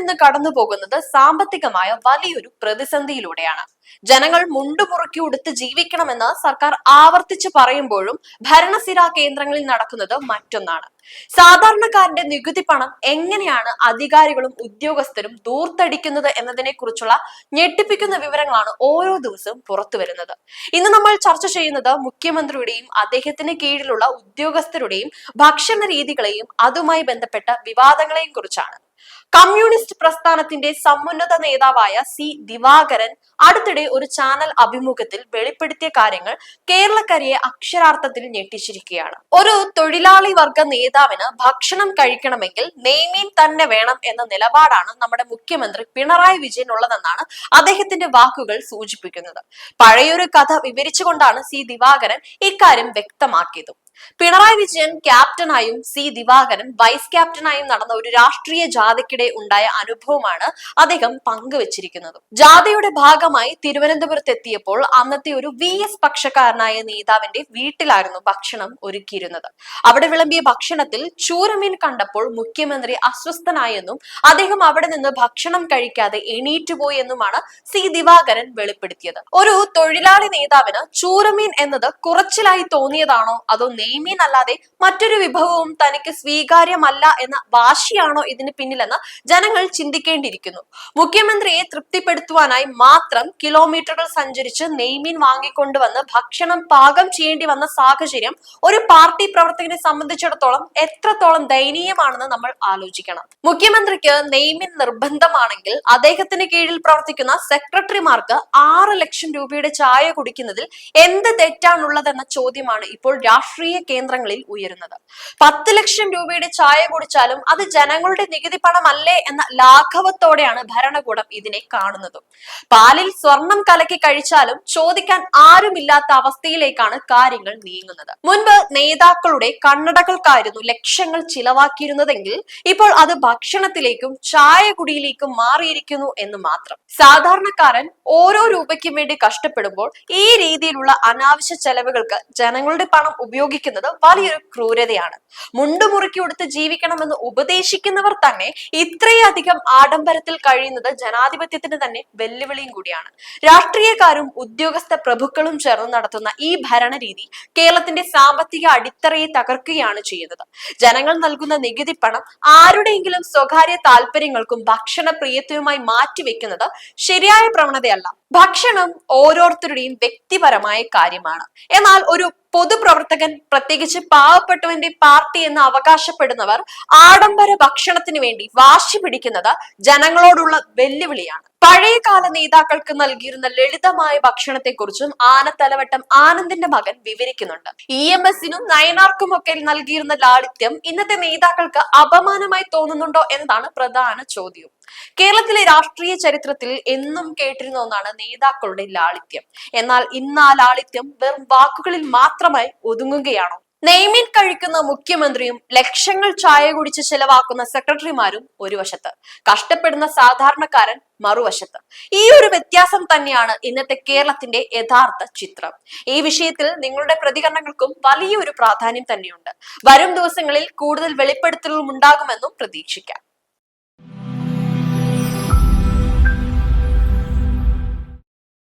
ഇന്ന് കടന്നു പോകുന്നത് സാമ്പത്തികമായ വലിയൊരു പ്രതിസന്ധിയിലൂടെയാണ്. ജനങ്ങൾ മുണ്ടുമുറുക്കി ഉടുത്ത് ജീവിക്കണമെന്ന് സർക്കാർ ആവർത്തിച്ച് പറയുമ്പോഴും ഭരണസിരാ കേന്ദ്രങ്ങളിൽ നടക്കുന്നത് മറ്റൊന്നാണ്. സാധാരണക്കാരന്റെ നികുതി പണം എങ്ങനെയാണ് അധികാരികളും ഉദ്യോഗസ്ഥരും ദൂർത്തടിക്കുന്നത് എന്നതിനെ കുറിച്ചുള്ള ഞെട്ടിപ്പിക്കുന്ന വിവരങ്ങളാണ് ഓരോ ദിവസവും പുറത്തു വരുന്നത്. ഇന്ന് നമ്മൾ ചർച്ച ചെയ്യുന്നത് മുഖ്യമന്ത്രിയുടെയും അദ്ദേഹത്തിന് കീഴിലുള്ള ഉദ്യോഗസ്ഥരുടെയും ഭക്ഷണ രീതികളെയും അതുമായി ബന്ധപ്പെട്ട വിവാദങ്ങളെയും കുറിച്ചാണ്. കമ്മ്യൂണിസ്റ്റ് പ്രസ്ഥാനത്തിന്റെ സമുന്നത നേതാവായ സി ദിവാകരൻ അടുത്തിടെ ഒരു ചാനൽ അഭിമുഖത്തിൽ വെളിപ്പെടുത്തിയ കാര്യങ്ങൾ കേരളക്കരയെ അക്ഷരാർത്ഥത്തിൽ ഞെട്ടിച്ചിരിക്കുകയാണ്. ഒരു തൊഴിലാളി വർഗ നേതാവിന് ഭക്ഷണം കഴിക്കണമെങ്കിൽ നെയ്മീൻ തന്നെ വേണം എന്ന നിലപാടാണ് നമ്മുടെ മുഖ്യമന്ത്രി പിണറായി വിജയൻ ഉള്ളതെന്നാണ് അദ്ദേഹത്തിന്റെ വാക്കുകൾ സൂചിപ്പിക്കുന്നത്. പഴയൊരു കഥ വിവരിച്ചുകൊണ്ടാണ് സി ദിവാകരൻ ഇക്കാര്യം വ്യക്തമാക്കിയത്. പിണറായി വിജയൻ ക്യാപ്റ്റനായും സി ദിവാകരൻ വൈസ് ക്യാപ്റ്റനായും നടന്ന ഒരു രാഷ്ട്രീയ ജാഥയ്ക്കിടെ ഉണ്ടായ അനുഭവമാണ് അദ്ദേഹം പങ്കുവച്ചിരിക്കുന്നത്. ജാഥയുടെ ഭാഗമായി തിരുവനന്തപുരത്ത് എത്തിയപ്പോൾ അന്നത്തെ ഒരു വി എസ് പക്ഷക്കാരനായ നേതാവിന്റെ വീട്ടിലായിരുന്നു ഭക്ഷണം ഒരുക്കിയിരുന്നത്. അവിടെ വിളമ്പിയ ഭക്ഷണത്തിൽ ചൂരമീൻ കണ്ടപ്പോൾ മുഖ്യമന്ത്രി അസ്വസ്ഥനായെന്നും അദ്ദേഹം അവിടെ നിന്ന് ഭക്ഷണം കഴിക്കാതെ എണീറ്റുപോയി എന്നുമാണ് സി ദിവാകരൻ വെളിപ്പെടുത്തിയത്. ഒരു തൊഴിലാളി നേതാവിന് ചൂരമീൻ എന്നത് കുറച്ചിലായി തോന്നിയതാണോ? അതോ നെയ്മീൻ അല്ലാതെ മറ്റൊരു വിഭവവും തനിക്ക് സ്വീകാര്യമല്ല എന്ന വാശിയാണോ ഇതിന് പിന്നിലെന്ന് ജനങ്ങൾ ചിന്തിക്കേണ്ടിയിരിക്കുന്നു. മുഖ്യമന്ത്രിയെ തൃപ്തിപ്പെടുത്തുവാനായി മാത്രം കിലോമീറ്ററുകൾ സഞ്ചരിച്ച് നെയ്മീൻ വാങ്ങിക്കൊണ്ടുവന്ന് ഭക്ഷണം പാകം ചെയ്യേണ്ടി വന്ന സാഹചര്യം ഒരു പാർട്ടി പ്രവർത്തകനെ സംബന്ധിച്ചിടത്തോളം എത്രത്തോളം ദയനീയമാണെന്ന് നമ്മൾ ആലോചിക്കണം. മുഖ്യമന്ത്രിക്ക് നെയ്മിൻ നിർബന്ധമാണെങ്കിൽ അദ്ദേഹത്തിന് കീഴിൽ പ്രവർത്തിക്കുന്ന സെക്രട്ടറിമാർക്ക് ആറ് ലക്ഷം രൂപയുടെ ചായ കുടിക്കുന്നതിൽ എന്ത് തെറ്റാണുള്ളതെന്ന ചോദ്യമാണ് ഇപ്പോൾ രാഷ്ട്രീയ കേന്ദ്രങ്ങളിൽ ഉയരുന്നത്. പത്ത് ലക്ഷം രൂപയുടെ ചായ കുടിച്ചാലും അത് ജനങ്ങളുടെ നികുതി എന്ന ലാഘവത്തോടെയാണ് ഭരണകൂടം ഇതിനെ കാണുന്നത്. പാലിൽ സ്വർണം കലക്കി കഴിച്ചാലും ചോദിക്കാൻ ആരുമില്ലാത്ത അവസ്ഥയിലേക്കാണ് കാര്യങ്ങൾ നീങ്ങുന്നത്. മുൻപ് നേതാക്കളുടെ കണ്ണടകൾക്കായിരുന്നു ലക്ഷങ്ങൾ ചിലവാക്കിയിരുന്നതെങ്കിൽ ഇപ്പോൾ അത് ഭക്ഷണത്തിലേക്കും ചായ കുടിയിലേക്കും മാറിയിരിക്കുന്നു എന്ന് മാത്രം. സാധാരണക്കാരൻ ഓരോ രൂപയ്ക്കും വേണ്ടി കഷ്ടപ്പെടുമ്പോൾ ഈ രീതിയിലുള്ള അനാവശ്യ ചെലവുകൾക്ക് ജനങ്ങളുടെ പണം ഉപയോഗിക്കുന്നത് വലിയൊരു ക്രൂരതയാണ്. മുണ്ടുമുറുക്കി കൊടുത്ത് ജീവിക്കണമെന്ന് ഉപദേശിക്കുന്നവർ തന്നെ ഇത്രയധികം ആഡംബരത്തിൽ കഴിയുന്നത് ജനാധിപത്യത്തിന് തന്നെ വെല്ലുവിളിയും കൂടിയാണ്. രാഷ്ട്രീയക്കാരും ഉദ്യോഗസ്ഥ പ്രഭുക്കളും ചേർന്ന് നടത്തുന്ന ഈ ഭരണരീതി കേരളത്തിന്റെ സാമ്പത്തിക അടിത്തറയെ തകർക്കുകയാണ് ചെയ്യുന്നത്. ജനങ്ങൾ നൽകുന്ന നികുതി പണം ആരുടെയെങ്കിലും സ്വകാര്യ താല്പര്യങ്ങൾക്കും ഭക്ഷണ പ്രിയത്വവുമായി മാറ്റിവെക്കുന്നത് ശരിയായ പ്രവണതയല്ല. ഭക്ഷണം ഓരോരുത്തരുടെയും വ്യക്തിപരമായ കാര്യമാണ്. എന്നാൽ ഒരു പൊതുപ്രവർത്തകൻ പ്രത്യേകിച്ച് പാവപ്പെട്ടവന്റെ പാർട്ടി എന്ന് അവകാശപ്പെടുന്നവർ ആഡംബര ഭക്ഷണത്തിന് വേണ്ടി വാശി പിടിക്കുന്നത് ജനങ്ങളോടുള്ള വെല്ലുവിളിയാണ്. പഴയകാല നേതാക്കൾക്ക് നൽകിയിരുന്ന ലളിതമായ ഭക്ഷണത്തെക്കുറിച്ചും ആനത്തലവട്ടം ആനന്ദിന്റെ മകൻ വിവരിക്കുന്നുണ്ട്. ഇ എം എസിനും നയനാർക്കും ഒക്കെ നൽകിയിരുന്ന ലാളിത്യം ഇന്നത്തെ നേതാക്കൾക്ക് അപമാനമായി തോന്നുന്നുണ്ടോ എന്നതാണ് പ്രധാന ചോദ്യം. കേരളത്തിലെ രാഷ്ട്രീയ ചരിത്രത്തിൽ എന്നും കേട്ടിരുന്ന ഒന്നാണ് നേതാക്കളുടെ ലാളിത്യം. എന്നാൽ ഇന്ന് ആ ലാളിത്യം വെറും വാക്കുകളിൽ മാത്രമായി ഒതുങ്ങുകയാണോ? നെയ്മീൻ കഴിക്കുന്ന മുഖ്യമന്ത്രിയും ലക്ഷങ്ങൾ ചായ കുടിച്ച് ചെലവാക്കുന്ന സെക്രട്ടറിമാരും ഒരു വശത്ത്. കഷ്ടപ്പെടുന്ന സാധാരണക്കാരൻ മറുവശത്ത്. ഈ ഒരു വ്യത്യാസം തന്നെയാണ് ഇന്നത്തെ കേരളത്തിന്റെ യഥാർത്ഥ ചിത്രം. ഈ വിഷയത്തിൽ നിങ്ങളുടെ പ്രതികരണങ്ങൾക്കും വലിയൊരു പ്രാധാന്യം തന്നെയുണ്ട്. വരും ദിവസങ്ങളിൽ കൂടുതൽ വെളിപ്പെടുത്തലുകളും ഉണ്ടാകുമെന്നും പ്രതീക്ഷിക്കാം.